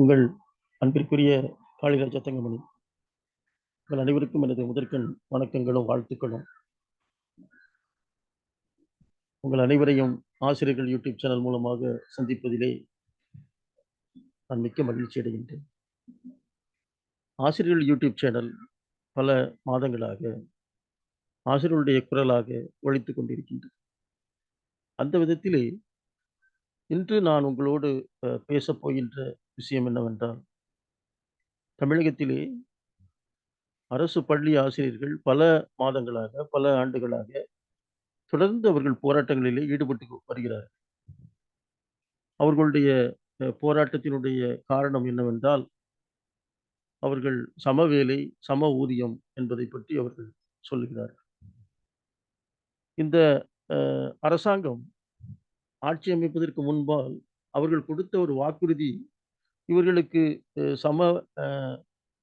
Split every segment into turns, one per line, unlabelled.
உங்கள் அன்பிற்குரிய காளிராஜ தங்கமணி. உங்கள் அனைவருக்கும் எனது முதற்கண் வணக்கங்களும் வாழ்த்துக்களும். உங்கள் அனைவரையும் ஆசிரியர்கள் யூடியூப் சேனல் மூலமாக சந்திப்பதிலே நான் மிக்க மகிழ்ச்சி அடைகின்றேன். ஆசிரியர்கள் யூடியூப் சேனல் பல மாதங்களாக ஆசிரியர்களுடைய குரலாக ஒழித்து கொண்டிருக்கின்றது. அந்த விதத்திலே இன்று நான் உங்களோடு பேசப்போகின்ற விஷயம் என்னவென்றால் தமிழகத்திலே அரசு பள்ளி ஆசிரியர்கள் பல மாதங்களாக பல ஆண்டுகளாக தொடர்ந்து அவர்கள் போராட்டங்களிலே ஈடுபட்டு வருகிறார்கள். அவர்களுடைய போராட்டத்தினுடைய காரணம் என்னவென்றால் அவர்கள் சம வேலை சம ஊதியம் என்பதை பற்றி அவர்கள் சொல்லுகிறார்கள். இந்த அஹ், அரசாங்கம் ஆட்சி அமைப்பதற்கு முன்பால் அவர்கள் கொடுத்த ஒரு வாக்குறுதி இவர்களுக்கு சம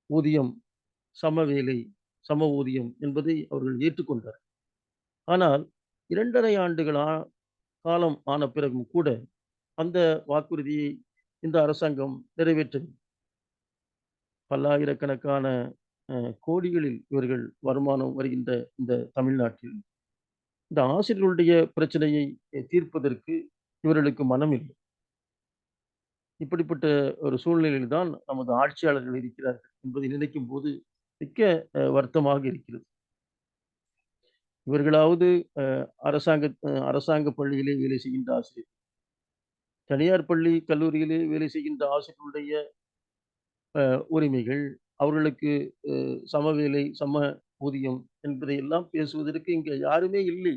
ஊதியம் சம வேலை சம ஊதியம் என்பதை அவர்கள் ஏற்றுக்கொண்டார் ஆனால் இரண்டரை ஆண்டுகள் ஆ- காலம் ஆன பிறகும் கூட அந்த வாக்குறுதியை இந்த அரசாங்கம் நிறைவேற்றவில்லை. பல்லாயிரக்கணக்கான அஹ், கோடிகளில் இவர்கள் வருமானம் வருகின்ற இந்த தமிழ்நாட்டில் இந்த ஆசிரியர்களுடைய பிரச்சனையை தீர்ப்பதற்கு இவர்களுக்கு மனம் இல்லை இப்படிப்பட்ட ஒரு சூழ்நிலையில் தான் நமது ஆட்சியாளர்கள் இருக்கிறார்கள் என்பதை நினைக்கும் போது மிக்க வருத்தமாக இருக்கிறது. இவர்களாவது அஹ், அரசாங்க அஹ், அரசாங்க பள்ளியிலே வேலை செய்கின்ற ஆசிரியர் தனியார் பள்ளி கல்லூரியிலே வேலை செய்கின்ற ஆசிரியர்களுடைய அஹ், உரிமைகள் அவர்களுக்கு அஹ், சம வேலை சம ஊதியம் என்பதை எல்லாம் பேசுவதற்கு இங்கே யாருமே இல்லை.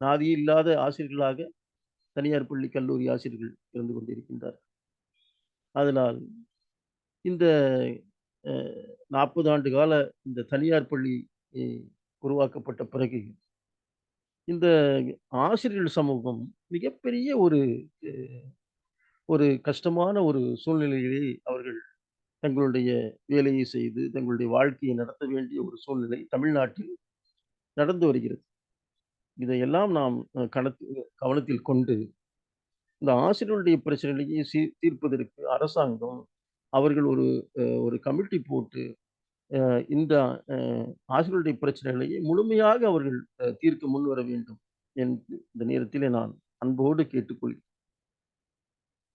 நாதி இல்லாத ஆசிரியர்களாக தனியார் பள்ளி கல்லூரி ஆசிரியர்கள் இருந்து கொண்டிருக்கின்றார் அதனால் இந்த நாற்பது ஆண்டு கால இந்த தனியார் பள்ளி உருவாக்கப்பட்ட பிறகு இந்த ஆசிரியர்கள் சமூகம் மிகப்பெரிய ஒரு ஒரு கஷ்டமான ஒரு சூழ்நிலையிலே அவர்கள் தங்களுடைய வேலையை செய்து தங்களுடைய வாழ்க்கையை நடத்த வேண்டிய ஒரு சூழ்நிலை தமிழ்நாட்டில் நடந்து வருகிறது. இதையெல்லாம் நாம் கணத்து கவனத்தில் கொண்டு இந்த ஆசிரியர்களுடைய பிரச்சனையை சீ தீர்ப்பதற்கு அரசாங்கம் அவர்கள் ஒரு ஒரு கமிட்டி போட்டு அஹ், இந்த ஆசிரியர்களுடைய பிரச்சனைகளையே முழுமையாக அவர்கள் அஹ், தீர்க்க முன்வர வேண்டும் என்று இந்த நேரத்திலே நான் அன்போடு கேட்டுக்கொள்கிறேன்.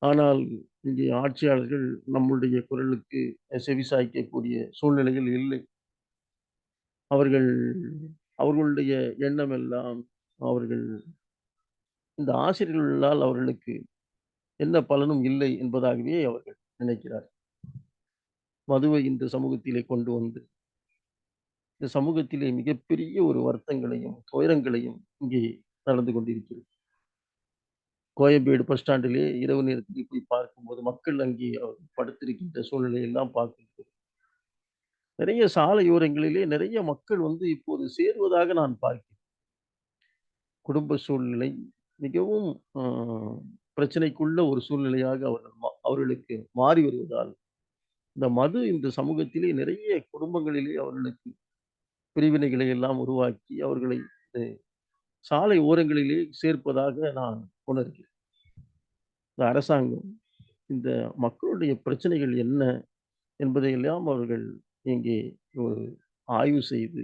ஆனால் இங்கே ஆட்சியாளர்கள் நம்முடைய குரலுக்கு செவிசாய்க்கக்கூடிய சூழ்நிலைகள் இல்லை. அவர்கள் அவர்களுடைய எண்ணம் எல்லாம் அவர்கள் இந்த ஆசிரியர்களால் அவர்களுக்கு எந்த பலனும் இல்லை என்பதாகவே அவர்கள் நினைக்கிறார். மதுவை இந்த சமூகத்திலே கொண்டு வந்து இந்த சமூகத்திலே மிகப்பெரிய ஒரு வருத்தங்களையும் துயரங்களையும் இங்கே நடந்து கொண்டிருக்கிறது. கோயம்பேடு பஸ் ஸ்டாண்டிலே இரவு நேரத்தில் போய் பார்க்கும்போது மக்கள் அங்கே அவர் படுத்திருக்கின்ற சூழ்நிலையெல்லாம் பார்க்கின்றோம் நிறைய சாலையோரங்களிலே நிறைய மக்கள் வந்து இப்போது சேருவதாக நான் பார்க்கிறேன். குடும்ப சூழ்நிலை மிகவும் பிரச்சனைக்குள்ள ஒரு சூழ்நிலையாக அவர்கள் மா- அவர்களுக்கு மாறி வருவதால் இந்த மது இந்த சமூகத்திலே நிறைய குடும்பங்களிலே அவர்களுக்கு பிரிவினைகளை எல்லாம் உருவாக்கி அவர்களை சாலை ஓரங்களிலே சேர்ப்பதாக நான் உணர்கிறேன். இந்த அரசாங்கம் இந்த மக்களுடைய பிரச்சனைகள் என்ன என்பதையெல்லாம் அவர்கள் இங்கே ஒரு ஆய்வு செய்து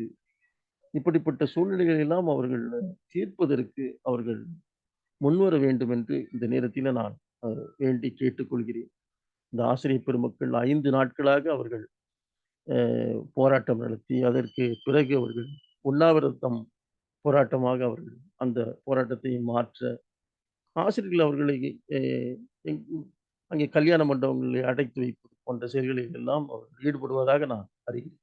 இப்படிப்பட்ட சூழ்நிலைகளெல்லாம் அவர்கள் தீர்ப்பதற்கு அவர்கள் முன்வர வேண்டும் என்று இந்த நேரத்தில் நான் வேண்டி கேட்டுக்கொள்கிறேன். இந்த ஆசிரியர் பெருமக்கள் ஐந்து நாட்களாக அவர்கள் போராட்டம் நடத்தி அதற்கு பிறகு அவர்கள் உண்ணாவிரதம் போராட்டமாக அவர்கள் அந்த போராட்டத்தை மாற்ற ஆசிரியர்கள் அவர்களை அங்கே கல்யாண மண்டபங்களை அடைத்து வைப்பது போன்ற செயல்களில் எல்லாம் அவர்கள் ஈடுபடுவதாக நான் அறிகிறேன்.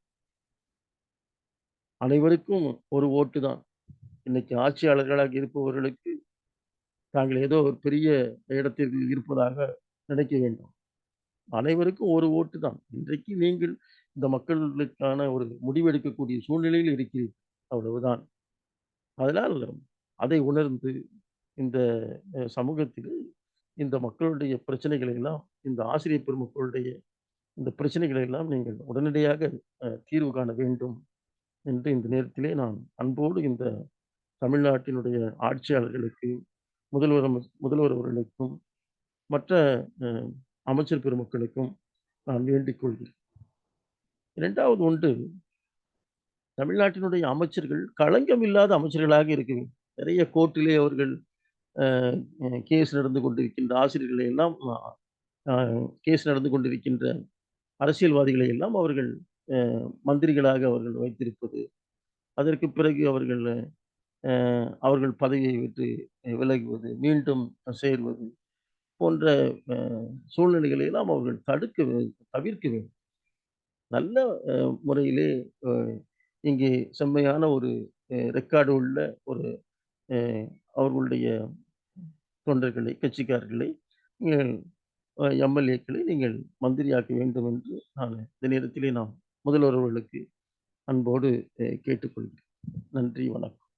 அனைவருக்கும் ஒரு ஓட்டு தான். இன்னைக்கு ஆட்சியாளர்களாக இருப்பவர்களுக்கு தாங்கள் ஏதோ ஒரு பெரிய இடத்தில் இருப்பதாக நினைக்க வேண்டும். அனைவருக்கும் ஒரு ஓட்டு தான். இன்றைக்கு நீங்கள் இந்த மக்களுக்கான ஒரு முடிவெடுக்கக்கூடிய சூழ்நிலையில் இருக்கிறீர்கள். அவ்வளவுதான். அதனால் அதை உணர்ந்து இந்த சமூகத்தில் இந்த மக்களுடைய பிரச்சனைகளை எல்லாம் இந்த ஆசிரியர் பெருமக்களுடைய இந்த பிரச்சனைகளை எல்லாம் நீங்கள் உடனடியாக தீர்வு காண வேண்டும் என்று இந்த நேரத்திலே நான் அன்போடு இந்த தமிழ்நாட்டினுடைய ஆட்சியாளர்களுக்கு முதல்வர் முதல்வர் அவர்களுக்கும் மற்ற அமைச்சர் பெருமக்களுக்கும் நான் வேண்டிக் கொள்கிறேன். இரண்டாவது ஒன்று தமிழ்நாட்டினுடைய அமைச்சர்கள் களங்கம் இல்லாத அமைச்சர்களாக இருக்க நிறைய கோர்ட்டிலே அவர்கள் கேஸ் நடந்து கொண்டிருக்கின்ற ஆசிரியர்களை எல்லாம் கேஸ் நடந்து கொண்டிருக்கின்ற அரசியல்வாதிகளை எல்லாம் அவர்கள் மந்திரிகளாக அவர்கள் வைத்திருப்பது. அதற்கு பிறகு அவர்கள் அவர்கள் பதவியை விட்டு விலகுவது, மீண்டும் சேர்வது போன்ற சூழ்நிலைகளை எல்லாம் அவர்கள் தடுக்க தவிர்க்க வேண்டும். நல்ல முறையிலே இங்கே செம்மையான ஒரு ரெக்கார்டு உள்ள ஒரு அவர்களுடைய தொண்டர்களை, கட்சிக்காரர்களை நீங்கள் எம்.எல்.ஏக்களை நீங்கள் மந்திரியாக்க வேண்டும் என்று நான் இந்த நேரத்திலே நாம் முதல்வர் அவர்களுக்கு அன்போடு கேட்டுக்கொள்கிறேன். நன்றி, வணக்கம்.